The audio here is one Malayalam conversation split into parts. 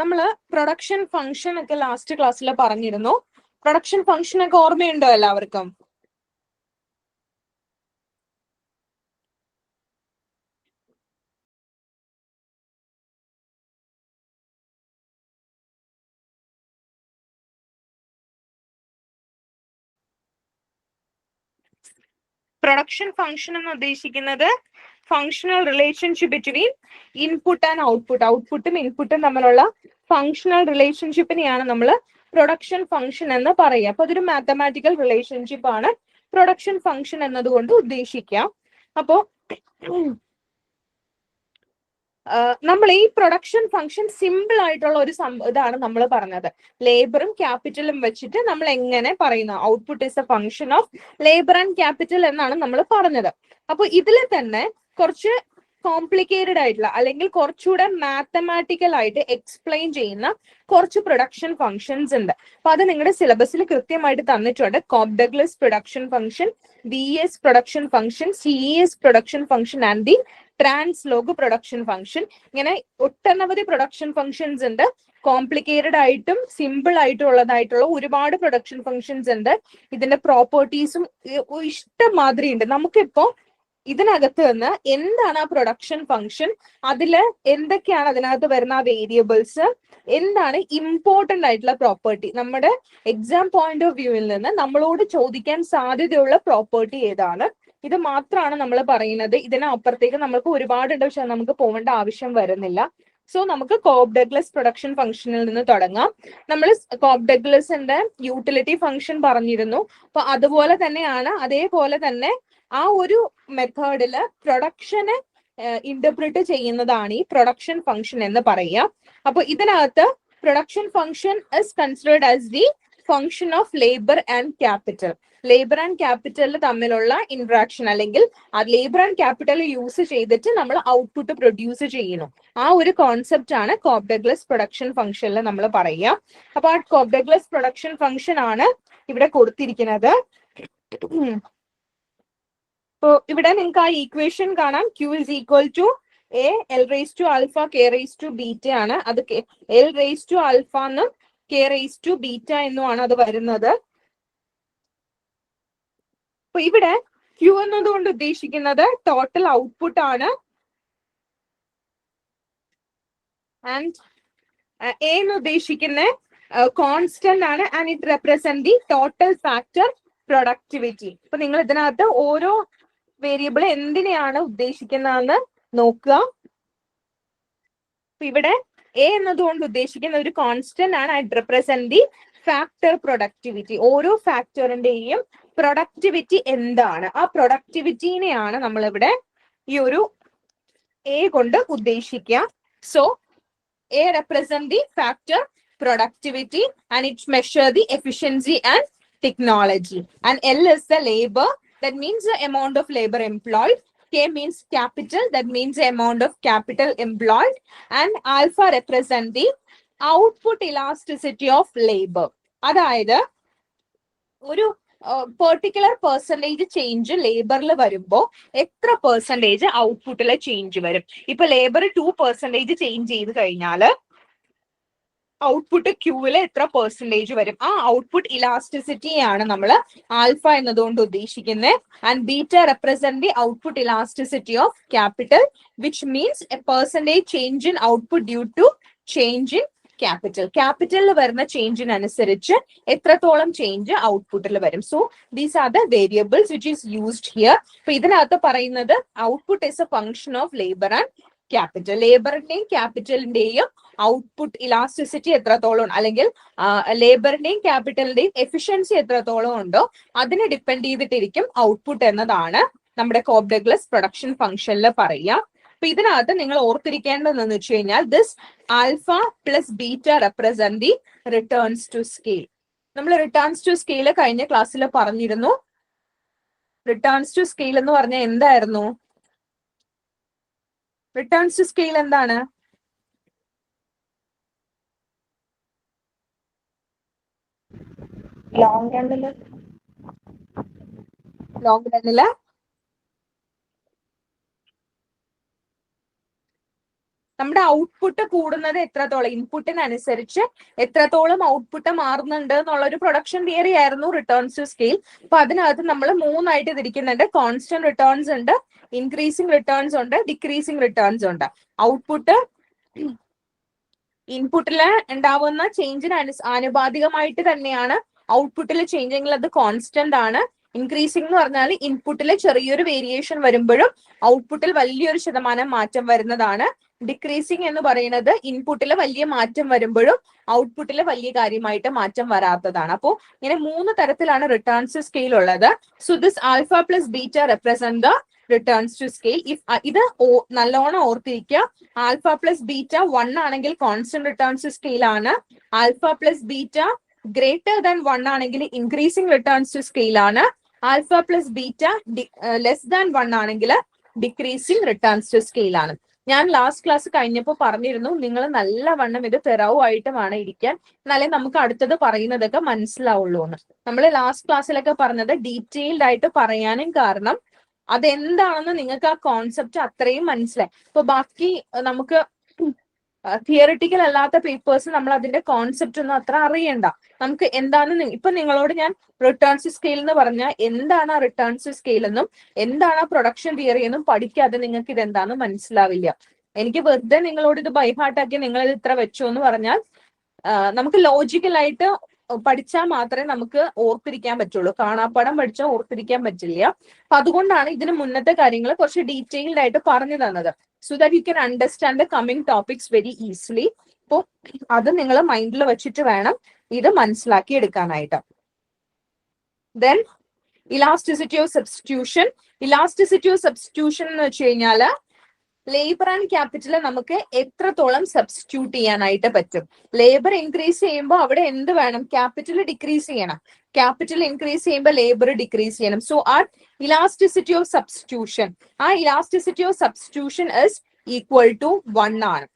നമ്മൾ പ്രൊഡക്ഷൻ ഫംഗ്ഷൻ ഒക്കെ ലാസ്റ്റ് ക്ലാസ്സിൽ പറഞ്ഞിരുന്നു. പ്രൊഡക്ഷൻ ഫംഗ്ഷൻ ഒക്കെ ഓർമ്മയുണ്ടോ എല്ലാവർക്കും? പ്രൊഡക്ഷൻ ഫംഗ്ഷൻ എന്ന് ഉദ്ദേശിക്കുന്നത് functional relationship between input and output ഔട്ട്പുട്ടും ഇൻപുട്ടും തമ്മിലുള്ള ഫങ്ഷണൽ റിലേഷൻഷിപ്പിനെയാണ് നമ്മൾ പ്രൊഡക്ഷൻ ഫംഗ്ഷൻ എന്ന് പറയുക. അപ്പൊ അതൊരു മാത്തമാറ്റിക്കൽ റിലേഷൻഷിപ്പ് ആണ്. പ്രൊഡക്ഷൻ ഫംഗ്ഷൻ എന്നതുകൊണ്ട് ഉദ്ദേശിക്കാം. അപ്പോ നമ്മൾ ഈ പ്രൊഡക്ഷൻ ഫംഗ്ഷൻ സിമ്പിൾ ആയിട്ടുള്ള ഒരു ഇതാണ് നമ്മൾ പറഞ്ഞത്. ലേബറും ക്യാപിറ്റലും വെച്ചിട്ട് നമ്മൾ എങ്ങനെ പറയുന്നു? Output is a function of labour and capital എന്നാണ് നമ്മൾ പറഞ്ഞത്. അപ്പൊ ഇതിൽ തന്നെ കുറച്ച് കോംപ്ലിക്കേറ്റഡ് ആയിട്ടുള്ള അല്ലെങ്കിൽ കുറച്ചുകൂടെ മാത്തമാറ്റിക്കൽ ആയിട്ട് എക്സ്പ്ലെയിൻ ചെയ്യുന്ന കുറച്ച് പ്രൊഡക്ഷൻ ഫംഗ്ഷൻസ് ഉണ്ട്. അപ്പൊ അത് നിങ്ങളുടെ സിലബസിൽ കൃത്യമായിട്ട് തന്നിട്ടുണ്ട്. Cobb Douglas production function V S production function C S production function and the translog production function ഇങ്ങനെ ഒട്ടനവധി പ്രൊഡക്ഷൻ ഫംഗ്ഷൻസ് ഉണ്ട്. കോംപ്ലിക്കേറ്റഡ് ആയിട്ടും സിമ്പിൾ ആയിട്ടും ഉള്ളതായിട്ടുള്ള ഒരുപാട് പ്രൊഡക്ഷൻ ഫംഗ്ഷൻസ് ഉണ്ട്. ഇതിന്റെ പ്രോപ്പർട്ടീസും ഇഷ്ടം മാതിരി ഉണ്ട്. നമുക്കിപ്പോ ഇതിനകത്ത് നിന്ന് എന്താണ് ആ പ്രൊഡക്ഷൻ ഫംഗ്ഷൻ അതിൽ എന്തൊക്കെയാണ് അതിനകത്ത് വരുന്ന വേരിയബിൾസ് എന്താണ് ഇമ്പോർട്ടന്റ് ആയിട്ടുള്ള പ്രോപ്പർട്ടി നമ്മുടെ എക്സാം പോയിന്റ് ഓഫ് വ്യൂവിൽ നിന്ന് നമ്മളോട് ചോദിക്കാൻ സാധ്യതയുള്ള പ്രോപ്പർട്ടി ഏതാണ്? ഇത് മാത്രമാണ് നമ്മൾ പറയുന്നത്. ഇതിനപ്പുറത്തേക്ക് നമുക്ക് ഒരുപാടുണ്ട്. പക്ഷെ നമുക്ക് പോകേണ്ട ആവശ്യം വരുന്നില്ല. സോ നമുക്ക് കോപ് ഡഗ്ലസ് പ്രൊഡക്ഷൻ ഫംഗ്ഷനിൽ നിന്ന് തുടങ്ങാം. നമ്മൾ കോപ് ഡഗ്ലസിന്റെ യൂട്ടിലിറ്റി ഫംഗ്ഷൻ പറഞ്ഞിരുന്നു. അപ്പൊ അതുപോലെ തന്നെയാണ് അതേപോലെ തന്നെ ആ ഒരു മെത്തേഡിൽ പ്രൊഡക്ഷനെ ഇന്റർപ്രിറ്റ് ചെയ്യുന്നതാണ് ഈ പ്രൊഡക്ഷൻ ഫംഗ്ഷൻ എന്ന് പറയുക. അപ്പൊ ഇതിനകത്ത് production function is considered as the function of labour and capital labour and capital തമ്മിലുള്ള ഇൻട്രാക്ഷൻ അല്ലെങ്കിൽ ആ ലേബർ ആൻഡ് ക്യാപിറ്റൽ യൂസ് ചെയ്തിട്ട് നമ്മൾ ഔട്ട്പുട്ട് പ്രൊഡ്യൂസ് ചെയ്യണം ആ ഒരു കോൺസെപ്റ്റ് ആണ് കോപ്ഡഗ്ലസ് പ്രൊഡക്ഷൻ ഫംഗ്ഷനിൽ നമ്മൾ പറയുക. അപ്പൊ ആ കോപ്ഡഗ്ലസ് പ്രൊഡക്ഷൻ ഫംഗ്ഷൻ ആണ് ഇവിടെ കൊടുത്തിരിക്കുന്നത്. ഇപ്പോ ഇവിടെ നിങ്ങൾക്ക് ആ ഈക്വേഷൻ കാണാം. Q is equal to L raise to alpha K raise to beta ആണ്. അത് എൽ റേസ് ടു ആൽഫ എന്നും കെ റേസ് ടു ബീറ്റ എന്നുമാണ് അത് വരുന്നത്. അപ്പൊ ഇവിടെ ക്യൂ എന്നതുകൊണ്ട് ഉദ്ദേശിക്കുന്നത് ടോട്ടൽ ഔട്ട്പുട്ട് ആണ്. ആൻഡ് എ എന്ന് ഉദ്ദേശിക്കുന്ന കോൺസ്റ്റന്റ് ആണ്. And it represent the total factor productivity അപ്പൊ നിങ്ങൾ ഇതിനകത്ത് ഓരോ വേരിയബിൾ എന്തിനെയാണ് ഉദ്ദേശിക്കുന്നതെന്ന് നോക്കുക. ഇവിടെ എ എന്നതുകൊണ്ട് ഉദ്ദേശിക്കുന്ന ഒരു കോൺസ്റ്റന്റ് ആണ് I represent the factor productivity ഓരോ ഫാക്ടറിന്റെയും പ്രൊഡക്ടിവിറ്റി എന്താണ്? ആ പ്രൊഡക്ടിവിറ്റീനെയാണ് നമ്മളിവിടെ ഈ ഒരു എ കൊണ്ട് ഉദ്ദേശിക്കുക. So A represent the factor productivity and it measure the efficiency and technology and L is the labour that means the amount of labor employed. K means capital that means the amount of capital employed and alpha represent the output elasticity of labor അതായത് ഒരു പെർട്ടിക്കുലർ പെർസെന്റേജ് ചേഞ്ച് ലേബറിൽ വരുമ്പോൾ എത്ര പെർസെന്റേജ് ഔട്ട്പുട്ടിലെ ചേഞ്ച് വരും ഇപ്പൊ ലേബർ ടു പെർസെന്റേജ് ചേഞ്ച് ചെയ്ത് കഴിഞ്ഞാൽ ഔട്ട്പുട്ട് ക്യൂവിൽ എത്ര പെർസെന്റേജ് വരും? ആ ഔട്ട്പുട്ട് ഇലാസ്റ്റിസിറ്റിയാണ് നമ്മൾ ആൽഫ എന്നതുകൊണ്ട് ഉദ്ദേശിക്കുന്നത് and beta represent the output elasticity of capital which means a percentage change in output due to change in capital ക്യാപിറ്റലിൽ വരുന്ന ചേഞ്ചിനനുസരിച്ച് എത്രത്തോളം ചേഞ്ച് ഔട്ട്പുട്ടിൽ വരും. So these are the variables which is used here അപ്പൊ ഇതിനകത്ത് പറയുന്നത് output is a function of labour and capital ലേബറിന്റെയും ക്യാപിറ്റലിന്റെയും ഔട്ട്പുട്ട് ഇലാസ്റ്റിസിറ്റി എത്രത്തോളം അല്ലെങ്കിൽ ലേബറിന്റെയും ക്യാപിറ്റലിന്റെയും എഫിഷ്യൻസി എത്രത്തോളം ഉണ്ടോ അതിനെ ഡിപ്പെൻഡ് ചെയ്തിട്ടിരിക്കും ഔട്ട്പുട്ട് എന്നതാണ് നമ്മുടെ കോബ്ഡഗ്ലസ് പ്രൊഡക്ഷൻ ഫംഗ്ഷനിൽ പറയുക. അപ്പൊ ഇതിനകത്ത് നിങ്ങൾ ഓർത്തിരിക്കേണ്ടതെന്ന് വെച്ച് കഴിഞ്ഞാൽ this alpha plus beta represent the returns to scale നമ്മൾ റിട്ടേൺസ് ടു സ്കെയിൽ കഴിഞ്ഞ ക്ലാസ്സിൽ പറഞ്ഞിരുന്നു. റിട്ടേൺസ് ടു സ്കെയിൽ എന്ന് പറഞ്ഞാൽ എന്തായിരുന്നു? റിട്ടേൺസ് ടു സ്കെയിൽ എന്താണ്? ലോങ് റണ്ണിൽ ലോങ് റണ്ണിൽ നമ്മുടെ ഔട്ട്പുട്ട് കൂടുന്നത് എത്രത്തോളം? ഇൻപുട്ടിനനുസരിച്ച് എത്രത്തോളം ഔട്ട്പുട്ട് മാറുന്നുണ്ട് എന്നുള്ള ഒരു പ്രൊഡക്ഷൻ തിയറി ആയിരുന്നു റിട്ടേൺസ് ടു സ്കെയിൽ അപ്പൊ അതിനകത്ത് നമ്മൾ മൂന്നായിട്ട് തിരിക്കുന്നുണ്ട്. കോൺസ്റ്റന്റ് റിട്ടേൺസ് ഉണ്ട് ഇൻക്രീസിങ് റിട്ടേൺസ് ഉണ്ട് ഡിക്രീസിങ് റിട്ടേൺസ് ഉണ്ട്. ഔട്ട്പുട്ട് ഇൻപുട്ടിൽ ഉണ്ടാവുന്ന ചേഞ്ചിന് അനു ആനുപാതികമായിട്ട് തന്നെയാണ് ഔട്ട്പുട്ടിൽ ചേഞ്ചെങ്കിൽ അത് കോൺസ്റ്റന്റ് ആണ്. ഇൻക്രീസിംഗ് എന്ന് പറഞ്ഞാൽ ഇൻപുട്ടിൽ ചെറിയൊരു വേരിയേഷൻ വരുമ്പോഴും ഔട്ട്പുട്ടിൽ വലിയൊരു ശതമാനം മാറ്റം വരുന്നതാണ്. ഡിക്രീസിംഗ് എന്ന് പറയുന്നത് ഇൻപുട്ടിൽ വലിയ മാറ്റം വരുമ്പോഴും ഔട്ട്പുട്ടിൽ വലിയ കാര്യമായിട്ട് മാറ്റം വരാത്തതാണ്. അപ്പോൾ ഇങ്ങനെ മൂന്ന് തരത്തിലാണ് റിട്ടേൺസ് സ്കെയിൽ ഉള്ളത്. So this alpha plus beta represent the returns to scale if ഇത് നല്ലോണം ഓർത്തിരിക്കുക. ആൽഫ പ്ലസ് ബീറ്റ വൺ ആണെങ്കിൽ കോൺസ്റ്റന്റ് റിട്ടേൺസ് സ്കെയിൽ ആണ്. Alpha plus beta greater than one ആണെങ്കിൽ ഇൻക്രീസിംഗ് റിട്ടേൺസ് ടു സ്കെയിൽ ആണ്. Alpha plus beta less than one ആണെങ്കിൽ ഡിക്രീസിംഗ് റിട്ടേൺസ് ടു സ്കെയിൽ ആണ്. ഞാൻ ലാസ്റ്റ് ക്ലാസ് കഴിഞ്ഞപ്പോൾ പറഞ്ഞിരുന്നു നിങ്ങൾ നല്ലവണ്ണം ഇത് തെറവ് ആയിട്ട് വേണം ഇരിക്കാൻ. എന്നാലേ നമുക്ക് അടുത്തത് പറയുന്നതൊക്കെ മനസ്സിലാവുള്ളൂ എന്ന്. നമ്മൾ ലാസ്റ്റ് ക്ലാസ്സിലൊക്കെ പറഞ്ഞത് ഡീറ്റെയിൽഡ് ആയിട്ട് പറയാനും കാരണം അതെന്താണെന്ന് നിങ്ങൾക്ക് ആ കോൺസെപ്റ്റ് അത്രയും മനസ്സിലായി. ഇപ്പൊ ബാക്കി നമുക്ക് തിയറിറ്റിക്കൽ അല്ലാത്ത പേപ്പേഴ്സ് നമ്മൾ അതിന്റെ കോൺസെപ്റ്റ് ഒന്നും അത്ര അറിയണ്ട. നമുക്ക് എന്താണ് ഇപ്പൊ നിങ്ങളോട് ഞാൻ റിട്ടേൺസ് സ്കെയിൽ എന്ന് പറഞ്ഞാൽ എന്താണ് ആ റിട്ടേൺസ് സ്കെയിൽ എന്നും എന്താണ് ആ പ്രൊഡക്ഷൻ തിയറി എന്നും പഠിക്കാതെ നിങ്ങൾക്ക് ഇത് എന്താണെന്ന് മനസ്സിലാവില്ല. എനിക്ക് വെറുതെ നിങ്ങളോട് ഇത് ബൈഹാർട്ടാക്കി നിങ്ങൾ ഇത് ഇത്ര വെച്ചോ എന്ന് പറഞ്ഞാൽ നമുക്ക് ലോജിക്കലായിട്ട് പഠിച്ചാൽ മാത്രമേ നമുക്ക് ഓർത്തിരിക്കാൻ പറ്റുള്ളൂ. കാണാപ്പാടം പഠിച്ചാൽ ഓർത്തിരിക്കാൻ പറ്റില്ല. അപ്പൊ അതുകൊണ്ടാണ് ഇതിന് മുന്നത്തെ കാര്യങ്ങൾ കുറച്ച് ഡീറ്റെയിൽഡ് ആയിട്ട് പറഞ്ഞു തന്നത്. So that you can understand the coming topics very easily അപ്പോൾ അത് നിങ്ങൾ മൈൻഡിൽ വെച്ചിട്ട് വേണം ഇത് മനസ്സിലാക്കി എടുക്കാനായിട്ട്. Then elasticity of substitution elasticity of substitution എന്ന് വെച്ച് കഴിഞ്ഞാൽ ലേബർ ആൻഡ് ക്യാപിറ്റൽ നമുക്ക് എത്രത്തോളം സബ്സ്റ്റിറ്റ്യൂട്ട് ചെയ്യാനായിട്ട് പറ്റും. ലേബർ ഇൻക്രീസ് ചെയ്യുമ്പോൾ അവിടെ എന്ത് വേണം? ക്യാപിറ്റൽ ഡിക്രീസ് ചെയ്യണം. ക്യാപിറ്റൽ ഇൻക്രീസ് ചെയ്യുമ്പോൾ ലേബർ ഡിക്രീസ് ചെയ്യണം. സോ ആ ഇലാസ്റ്റിസിറ്റി ഓഫ് സബ്സ്റ്റിറ്റ്യൂഷൻ ആ elasticity of substitution is equal to one ആണ്.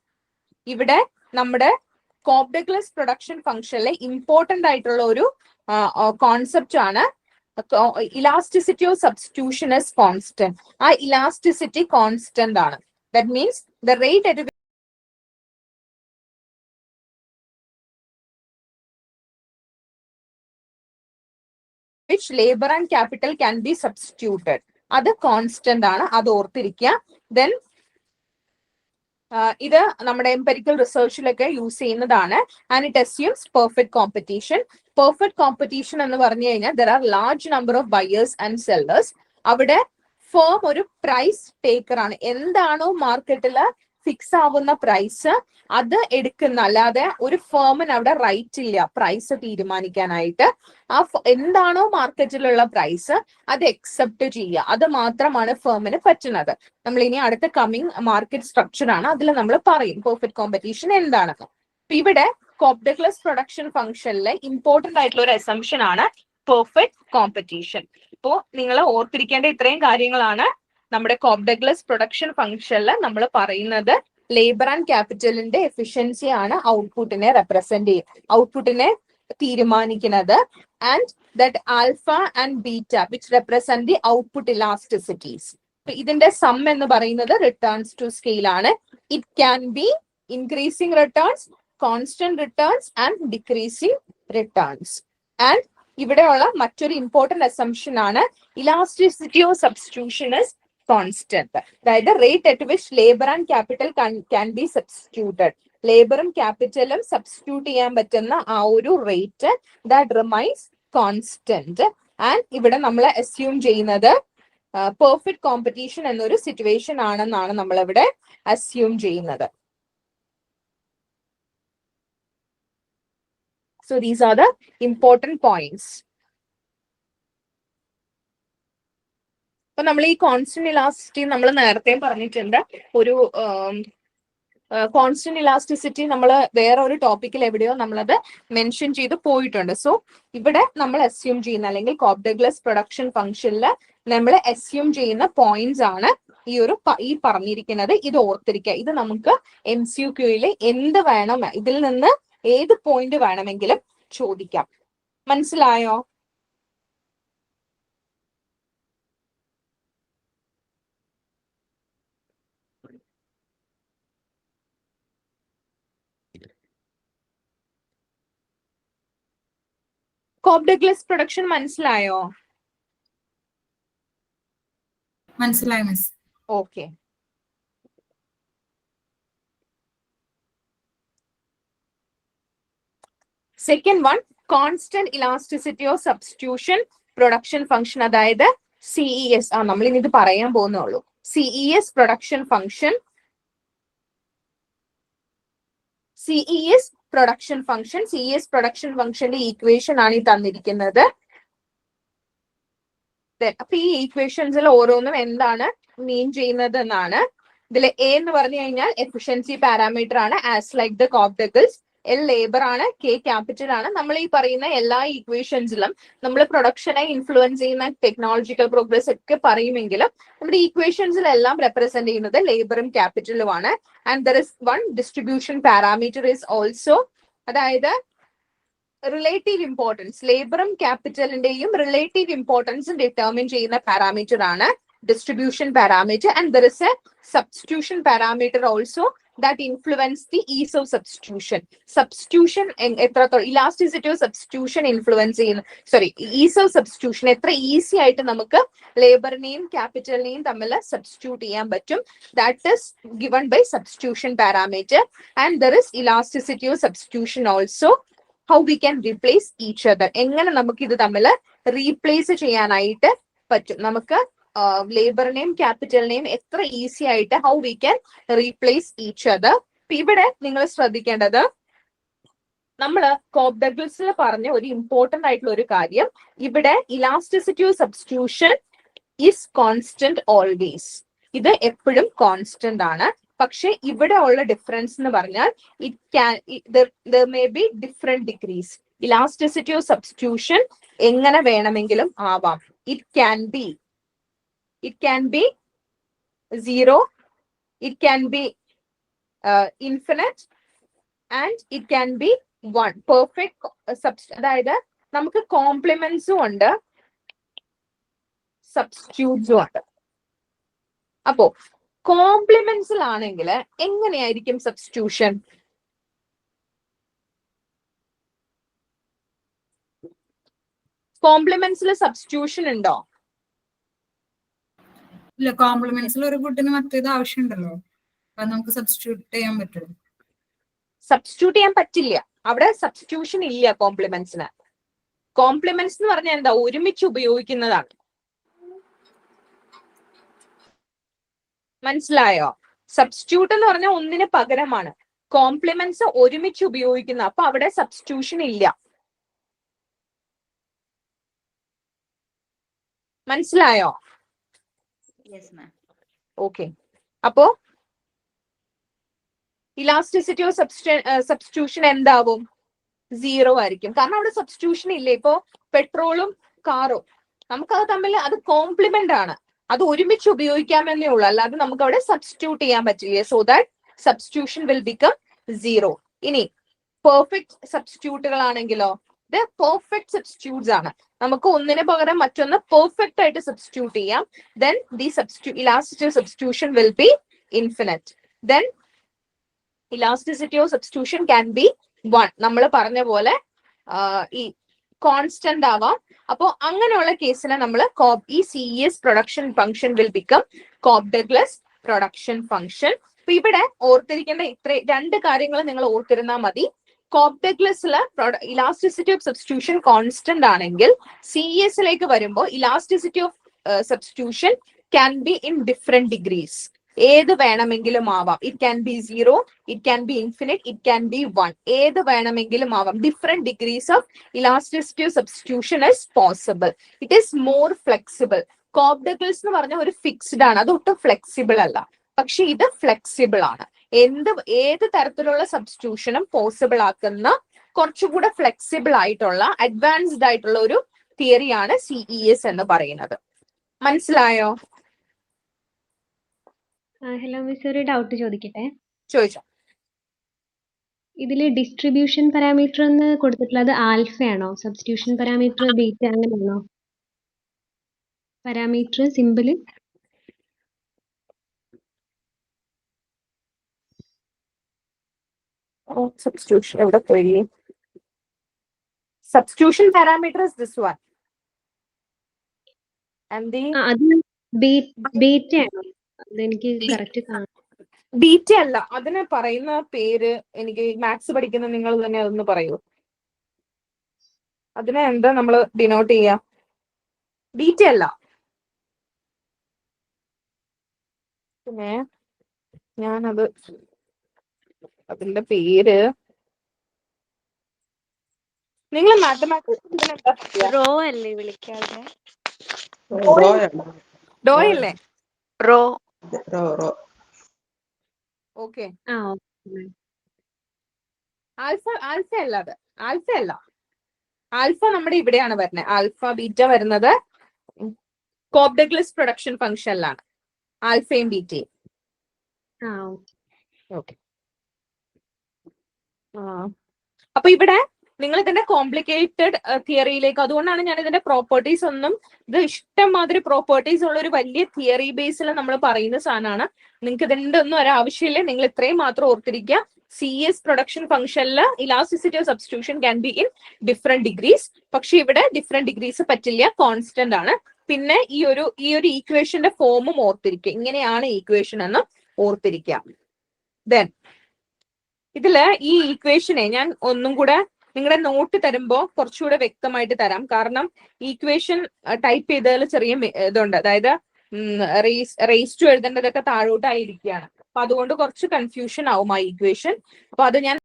ഇവിടെ നമ്മുടെ കോപ്ഡഗ്ലസ് പ്രൊഡക്ഷൻ ഫംഗ്ഷനിലെ ഇമ്പോർട്ടന്റ് ആയിട്ടുള്ള ഒരു കോൺസെപ്റ്റ് ആണ്. Elasticity of substitution is constant ആ ഇലാസ്റ്റിസിറ്റി കോൺസ്റ്റന്റ് ആണ്. That means the rate at which labour and capital can be substituted അത് കോൺസ്റ്റന്റ് ആണ് അത് ഓർത്തിരിക്കുക. ദെൻ ഇത് നമ്മുടെ എംപെരിക്കൽ റിസർച്ചിലൊക്കെ യൂസ് ചെയ്യുന്നതാണ്. And it assumes perfect competition perfect competition എന്ന് പറഞ്ഞു കഴിഞ്ഞാൽ there are large number of buyers and sellers അവിടെ ഫേം ഒരു പ്രൈസ് ടേക്കർ ആണ്. എന്താണോ മാർക്കറ്റിൽ ഫിക്സ് ആവുന്ന പ്രൈസ് അത് എടുക്കുന്ന അല്ലാതെ ഒരു ഫേമിന് അവിടെ റൈറ്റ് ഇല്ല പ്രൈസ് തീരുമാനിക്കാനായിട്ട്. ആ എന്താണോ മാർക്കറ്റിലുള്ള പ്രൈസ് അത് എക്സെപ്റ്റ് ചെയ്യുക. അത് മാത്രമാണ് ഫേമിന് പറ്റുന്നത്. നമ്മൾ ഇനി അടുത്ത കമ്മിങ് മാർക്കറ്റ് സ്ട്രക്ചർ ആണ് അതിൽ നമ്മൾ പറയും പെർഫെക്റ്റ് കോമ്പറ്റീഷൻ എന്താണെന്ന് ഇവിടെ കോപ്ഡക്ലസ് പ്രൊഡക്ഷൻ ഫംഗ്ഷനിലെ ഇമ്പോർട്ടന്റ് ആയിട്ടുള്ള ഒരു അസംഷൻ ആണ് പെർഫെക്റ്റ് കോമ്പറ്റീഷൻ ഇപ്പോ നിങ്ങൾ ഓർത്തിരിക്കേണ്ട ഇത്രയും കാര്യങ്ങളാണ്. നമ്മുടെ കോപ്ഡഗ്ലസ് പ്രൊഡക്ഷൻ ഫംഗ്ഷനിൽ നമ്മൾ പറയുന്നത് ലേബർ ആൻഡ് ക്യാപിറ്റലിന്റെ എഫിഷ്യൻസി ആണ് ഔട്ട്പുട്ടിനെ റെപ്രസെന്റ് ചെയ്യുക ഔട്ട്പുട്ടിനെ തീരുമാനിക്കുന്നത് and that alpha and beta which represent the output elasticities ഇതിന്റെ സം എന്ന് പറയുന്നത് റിട്ടേൺസ് ടു സ്കെയിൽ ആണ്. It can be increasing returns constant returns and decreasing returns and ഇവിടെയുള്ള മറ്റൊരു ഇമ്പോർട്ടന്റ് അസംഷൻ ആണ് elasticity of substitution is constant അതായത് rate at which labour and capital can be substituted ലേബറും ക്യാപിറ്റലും സബ്സ്റ്റിറ്റ്യൂട്ട് ചെയ്യാൻ പറ്റുന്ന ആ ഒരു rate that remains constant and ഇവിടെ നമ്മൾ അസ്യൂം ചെയ്യുന്നത് പെർഫെക്റ്റ് കോമ്പറ്റീഷൻ എന്നൊരു സിറ്റുവേഷൻ ആണെന്നാണ് നമ്മൾ ഇവിടെ അസ്യൂം ചെയ്യുന്നത്. So these are the important points. അപ്പൊ നമ്മൾ ഈ കോൺസ്റ്റന്റ് ഇലാസ്റ്റിറ്റി നമ്മൾ നേരത്തെ പറഞ്ഞിട്ടുണ്ട്. ഒരു കോൺസ്റ്റന്റ് ഇലാസ്റ്റിസിറ്റി നമ്മൾ വേറെ ഒരു ടോപ്പിക്കിൽ എവിടെയോ നമ്മളത് മെൻഷൻ ചെയ്ത് പോയിട്ടുണ്ട്. സോ ഇവിടെ നമ്മൾ അസ്യൂം ചെയ്യുന്ന അല്ലെങ്കിൽ കോപ്ഡഗ്ലസ് പ്രൊഡക്ഷൻ ഫംഗ്ഷനിൽ നമ്മൾ അസ്യൂം ചെയ്യുന്ന പോയിന്റ്സ് ആണ് ഈ ഒരു ഈ പറഞ്ഞിരിക്കുന്നത്. ഇത് ഓർത്തിരിക്കുക ഇത് നമുക്ക് എം സി ക്യൂയിൽ എന്ത് വേണം ഇതിൽ നിന്ന് ഏത് പോയിന്റ് വേണമെങ്കിലും ചോദിക്കാം. മനസ്സിലായോ? കോപ് ഡഗ്ലസ് പ്രൊഡക്ഷൻ മനസ്സിലായോ? മനസ്സിലായി miss okay second one constant elasticity of substitution production function അതായത് സിഇ എസ് ആ നമ്മൾ ഇനി ഇത് പറയാൻ പോകുന്നുള്ളൂ. CE S production function CES production function C S production ഫംഗ്ഷന്റെ ഈക്വേഷൻ ആണ് ഈ തന്നിരിക്കുന്നത്. അപ്പൊ ഈ ഈക്വേഷൻസിൽ ഓരോന്നും എന്താണ് മീൻ ചെയ്യുന്നത് എന്നാണ് ഇതിൽ എ എന്ന് പറഞ്ഞു കഴിഞ്ഞാൽ എഫിഷ്യൻസി പാരാമീറ്റർ ആണ് ആസ് ലൈക്ക് ദ കോപ്റ്റക്കിൾസ് എൽ ലേബർ ആണ് കെ ക്യാപിറ്റൽ ആണ്. നമ്മൾ ഈ പറയുന്ന എല്ലാ ഈക്വേഷൻസിലും നമ്മൾ പ്രൊഡക്ഷനെ ഇൻഫ്ലുവൻസ് ചെയ്യുന്ന ടെക്നോളജിക്കൽ പ്രോഗ്രസ് ഒക്കെ പറയുമെങ്കിലും നമ്മുടെ ഈക്വേഷൻസിലെല്ലാം റെപ്രസെന്റ് ചെയ്യുന്നത് ലേബറും ക്യാപിറ്റലും ആണ്. And there is one distribution parameter is also അതായത് റിലേറ്റീവ് ഇമ്പോർട്ടൻസ് ലേബറും ക്യാപിറ്റലിന്റെയും റിലേറ്റീവ് ഇമ്പോർട്ടൻസും ഡിറ്റർമിൻ ചെയ്യുന്ന പാരാമീറ്റർ ആണ് distribution parameter and there is a substitution parameter also that influence the ease of substitution substitution എത്രത്തോളം ഇലാസ്റ്റിസിറ്റി ഓഫ് സബ്സ്റ്റിറ്റ്യൂഷൻ ഇൻഫ്ലുവൻസ് ചെയ്യുന്നു സോറി ഈസ് ഓഫ് സബ്സ്റ്റിറ്റ്യൂഷൻ എത്ര ഈസി ആയിട്ട് നമുക്ക് ലേബറിനെയും ക്യാപിറ്റലിനെയും തമ്മിൽ സബ്സ്റ്റിറ്റ്യൂട്ട് ചെയ്യാൻ പറ്റും. That is given by substitution parameter and there is elasticity of substitution also how we can replace each other എങ്ങനെ നമുക്ക് ഇത് തമ്മിൽ റീപ്ലേസ് ചെയ്യാനായിട്ട് പറ്റും? നമുക്ക് ലേബറിനെയും ക്യാപിറ്റലിനെയും എത്ര ഈസി ആയിട്ട് how we can replace each other ഇവിടെ നിങ്ങൾ ശ്രദ്ധിക്കേണ്ടത് നമ്മൾ കോപ് ഡഗ്ലസിൽ പറഞ്ഞ ഒരു ഇമ്പോർട്ടന്റ് ആയിട്ടുള്ള ഒരു കാര്യം. ഇവിടെ elasticity of substitution is constant always ഇത് എപ്പോഴും കോൺസ്റ്റന്റ് ആണ്. പക്ഷെ ഇവിടെ ഉള്ള ഡിഫറൻസ് എന്ന് പറഞ്ഞാൽ it can may be different degrees elasticity of substitution എങ്ങനെ വേണമെങ്കിലും ആവാം. It can be it be zero it can be uh, infinite and it can be one. Perfect subs അതായത് നമുക്ക് കോംപ്ലിമെന്റ്സും ഉണ്ട് സബ്സ്റ്റിറ്റ്യൂട്ട്സും ഉണ്ട്. അപ്പോ കോംപ്ലിമെന്റ്സിലാണെങ്കിൽ എങ്ങനെയായിരിക്കും സബ്സ്റ്റിറ്റ്യൂഷൻ കോംപ്ലിമെന്റ്സിൽ സബ്സ്റ്റിറ്റ്യൂഷൻ ഉണ്ടോ? ഇല്ല കോംപ്ലിമെന്റ്സിൽ ഒരു ഫുഡിന് മറ്റേത് ആവശ്യമുണ്ടല്ലോ. അത് നമുക്ക് സബ്സ്റ്റിറ്റ്യൂട്ട് ചെയ്യാൻ പറ്റുള്ളൂ സബ്സ്റ്റിറ്റ്യൂട്ട് ചെയ്യാൻ പറ്റില്ല. അവിടെ സബ്സ്റ്റിറ്റ്യൂഷൻ ഇല്ല കോംപ്ലിമെന്റ്സിന് കോംപ്ലിമെന്റ്സ് എന്ന് പറഞ്ഞാൽ എന്താ? ഒരുമിച്ച് ഉപയോഗിക്കുന്നതാണ്. മനസ്സിലായോ? സബ്സ്റ്റിറ്റ്യൂട്ട് എന്ന് പറഞ്ഞാൽ ഒന്നിന് പകരമാണ്. കോംപ്ലിമെന്റ്സ് ഒരുമിച്ച് ഉപയോഗിക്കുന്ന അപ്പൊ അവിടെ സബ്സ്റ്റിറ്റ്യൂഷൻ ഇല്ല. മനസ്സിലായോ? ഓക്കെ അപ്പോ ഇലാസ്റ്റിസിറ്റി ഓഫ് സബ്സ്റ്റിറ്റ്യൂഷൻ എന്താവും? സീറോ ആയിരിക്കും. കാരണം അവിടെ സബ്സ്റ്റിറ്റ്യൂഷൻ ഇല്ല? ഇപ്പോ പെട്രോളും കാറും നമുക്കത് തമ്മിൽ അത് കോംപ്ലിമെന്റ് ആണ്. അത് ഒരുമിച്ച് ഉപയോഗിക്കാമെന്നേ ഉള്ളൂ. അല്ലാതെ നമുക്ക് അവിടെ സബ്സ്റ്റിറ്റ്യൂട്ട് ചെയ്യാൻ പറ്റില്ല? So that substitution will become zero ഇനി പെർഫെക്റ്റ് സബ്സ്റ്റിറ്റ്യൂട്ടുകളാണെങ്കിലോ ഇത് പെർഫെക്റ്റ് സബ്സ്റ്റിറ്റ്യൂട്ട്സ് ആണ്. നമുക്ക് ഒന്നിന് പകരം മറ്റൊന്ന് പെർഫെക്റ്റ് ആയിട്ട് സബ്സ്റ്റിറ്റ്യൂട്ട് ചെയ്യാം. Then the substi of substitution will be infinite. Then elasticity of substitution can be one. നമ്മൾ പറഞ്ഞ പോലെ ഈ കോൺസ്റ്റന്റ് ആവാം. അപ്പോ അങ്ങനെയുള്ള കേസിനെ നമ്മൾ ഈ C S production function will become Cobb Douglas production function ഇവിടെ ഓർത്തിരിക്കേണ്ട ഇത്ര രണ്ട് കാര്യങ്ങൾ നിങ്ങൾ ഓർത്തിരുന്നാൽ മതി. കോപ് ഡഗ്ലസിൽ ഇലാസ്റ്റിസിറ്റി ഓഫ് സബ്സ്റ്റിറ്റ്യൂഷൻ കോൺസ്റ്റന്റ് ആണെങ്കിൽ സി എസിലേക്ക് വരുമ്പോൾ elasticity of substitution can be in different degrees ഏത് വേണമെങ്കിലും ആവാം. It can be zero it can be infinite it can be one ഏത് വേണമെങ്കിലും ആവാം. Different degrees of elasticity of substitution is possible it is more flexible കോപ്ഡക്കിൾസ് എന്ന് പറഞ്ഞ ഒരു ഫിക്സ്ഡ് ആണ്. അത് ഒട്ടും ഫ്ലെക്സിബിൾ അല്ല. പക്ഷെ ഇത് ഫ്ലെക്സിബിൾ ആണ്. എന്ത് ഏത് തരത്തിലുള്ള സബ്സ്റ്റിറ്റ്യൂഷനും പോസിബിൾ ആക്കുന്ന കുറച്ചുകൂടെ ഫ്ലെക്സിബിൾ ആയിട്ടുള്ള അഡ്വാൻസ്ഡ് ആയിട്ടുള്ള ഒരു തിയറിയാണ് സിഇ എസ് എന്ന് പറയുന്നത്. മനസ്സിലായോ? ഹലോ മിസ് ഒരു ഡൗട്ട് ചോദിക്കട്ടെ? ചോദിച്ചോ. ഇതിൽ ഡിസ്ട്രിബ്യൂഷൻ പാരാമീറ്റർ എന്ന് കൊടുത്തിട്ടുള്ളത് ആൽഫയാണോ? സബ്സ്റ്റിറ്റ്യൂഷൻ പാരാമീറ്റർ ബീറ്റ അങ്ങനെയാണോ? പാരാമീറ്റർ സിമ്പിൾ സബ്സ്റ്റിറ്റ്യൂഷൻ എവിടെ പോയി? ബീറ്റ ആണോ അതെനിക്ക് കറക്റ്റ് കാണാം ബീറ്റ അല്ല അതിന് പറയുന്ന പേര് എനിക്ക് മാത്സ് പഠിക്കുന്ന നിങ്ങൾ തന്നെ അതൊന്ന് പറയൂ. അതിനെ എന്താ നമ്മൾ ഡിനോട്ട് ചെയ്യാ? ബീറ്റ അല്ല പിന്നെ ഞാനത് അതിന്റെ പേര്? നിങ്ങൾ റോ അല്ലേ വിളിക്കാതെ? ഡോ അല്ലേ? Rho rho. Rho okay. ആ ഓക്കെ. ആൽഫ ആൽഫ അല്ല അത്. ആൽഫ അല്ല. ആൽഫ നമ്മുടെ ഇവിടെയാണ് വരുന്നത് ആൽഫ ബീറ്റ വരുന്നത് കോബ്ഡഗ്ലസ് പ്രൊഡക്ഷൻ ഫംഗ്ഷനിലാണ്. ആൽഫയും ബീറ്റയും. ഓക്കെ. അപ്പൊ ഇവിടെ നിങ്ങൾ ഇതിന്റെ കോംപ്ലിക്കേറ്റഡ് തിയറിയിലേക്ക് അതുകൊണ്ടാണ് ഞാൻ ഇതിന്റെ പ്രോപ്പർട്ടീസ് ഒന്നും ഇത് ഇഷ്ടംമാതിരി പ്രോപ്പർട്ടീസ് ഉള്ള ഒരു വലിയ തിയറി ബേസിൽ നമ്മൾ പറയുന്ന സാധനമാണ്. നിങ്ങൾക്ക് ഇതിന്റെ ഒന്നും ഒരാവശ്യമില്ല നിങ്ങൾ ഇത്രയും മാത്രം ഓർത്തിരിക്കുക. സി എസ് പ്രൊഡക്ഷൻ ഫംഗ്ഷനിൽ elasticity of substitution can be in different degrees പക്ഷെ ഇവിടെ ഡിഫറെന്റ് ഡിഗ്രീസ് പറ്റില്ല. കോൺസ്റ്റന്റ് ആണ്. പിന്നെ ഈ ഒരു ഈ ഒരു ഈക്വേഷന്റെ ഫോമും ഓർത്തിരിക്കുക. ഇങ്ങനെയാണ് ഈക്വേഷൻ എന്ന് ഓർത്തിരിക്കുക. ദെൻ ഇതിൽ ഈ ഈക്വേഷനെ ഞാൻ ഒന്നും കൂടെ നിങ്ങളുടെ നോട്ട് തരുമ്പോ കുറച്ചുകൂടെ വ്യക്തമായിട്ട് തരാം. കാരണം ഈക്വേഷൻ ടൈപ്പ് ചെയ്തതിൽ ചെറിയ ഇതുണ്ട്. അതായത് റേസ് റേസ് ടു എഴുതേണ്ടതൊക്കെ താഴോട്ടായിരിക്കുകയാണ് അപ്പൊ അതുകൊണ്ട് കുറച്ച് കൺഫ്യൂഷൻ ആവും ആ ഈക്വേഷൻ അപ്പൊ അത് ഞാൻ